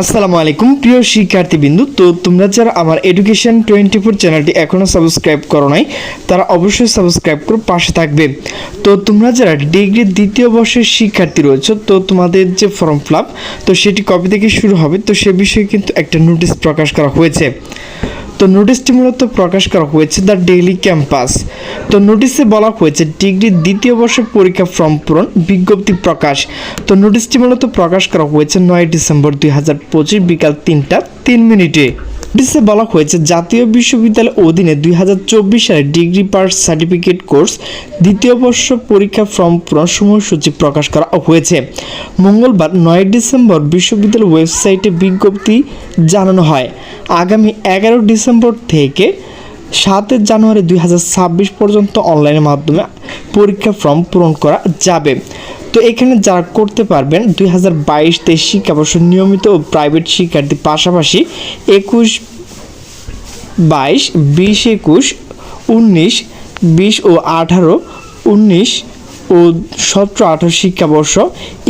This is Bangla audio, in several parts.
আসসালামু আলাইকুম, প্রিয় শিক্ষার্থীবৃন্দু। তো তোমরা যারা আমার এডুকেশন টোয়েন্টি ফোর চ্যানেলটি এখনও সাবস্ক্রাইব করো নাই, তারা অবশ্যই সাবস্ক্রাইব করে পাশে থাকবে। তো তোমরা যারা ডিগ্রির দ্বিতীয় বর্ষের শিক্ষার্থী রয়েছে, তো তোমাদের যে ফর্ম ফিল তো সেটি কবে থেকে শুরু হবে, তো সে বিষয়ে কিন্তু একটা নোটিশ প্রকাশ করা হয়েছে। তো নোটিশটি মূলত প্রকাশ করা হয়েছে দ্য ডেইলি ক্যাম্পাস তো নোটিশে বলা হয়েছে ডিগ্রির দ্বিতীয় বর্ষের পরীক্ষা ফর্ম পূরণ, বিজ্ঞপ্তি প্রকাশ। তো নোটিশটি মূলত প্রকাশ করা হয়েছে নয় ডিসেম্বর দুই হাজার পঁচিশ বিকাল তিনটা তিন মিনিটে। নোটিশে বলা হয়েছে, জাতীয় বিশ্ববিদ্যালয়ের অধীনে দুই হাজার চব্বিশ সালে ডিগ্রি পাস সার্টিফিকেট কোর্স দ্বিতীয় বর্ষ পরীক্ষা ফর্ম পূরণ সময়সূচি প্রকাশ করা হয়েছে। মঙ্গলবার নয় ডিসেম্বর বিশ্ববিদ্যালয় ওয়েবসাইটে বিজ্ঞপ্তি জানানো হয়, আগামী এগারো ডিসেম্বর থেকে সাতের জানুয়ারি দুই হাজার ছাব্বিশ পর্যন্ত অনলাইনের মাধ্যমে পরীক্ষা ফর্ম পূরণ করা যাবে। তো এখানে যারা করতে পারবেন, দুই হাজার বাইশ তেইশ শিক্ষাবর্ষ নিয়মিত ও প্রাইভেট শিক্ষার্থী পাশাপাশি একুশ, বাইশ, বিশ, একুশ, উনিশ, বিশ ও আঠারো, উনিশ ও সতেরো, আঠারো শিক্ষাবর্ষ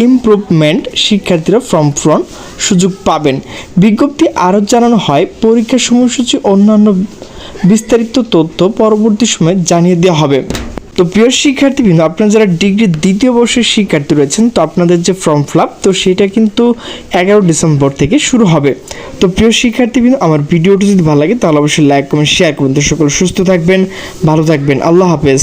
ইমপ্রুভমেন্ট শিক্ষার্থীরা ফর্ম পূরণ সুযোগ পাবেন। বিজ্ঞপ্তি আরও জানানো হয়, পরীক্ষার সময়সূচি, অন্যান্য বিস্তারিত তথ্য পরবর্তী সময়ে জানিয়ে দেওয়া হবে। তো প্রিয় শিক্ষার্থীবৃন্দ, আপনারা যারা ডিগ্রি দ্বিতীয় বর্ষের শিক্ষার্থী রয়েছেন, তো আপনাদের যে ফর্ম ফিল তো সেটা কিন্তু এগারো ডিসেম্বর থেকে শুরু হবে। তো প্রিয় শিক্ষার্থীবৃন্দ, আমার ভিডিওটি যদি ভালো লাগে, তাহলে অবশ্যই লাইক কমেন্ট শেয়ার করুন। তো সকল সুস্থ থাকবেন, ভালো থাকবেন। আল্লাহ হাফেজ।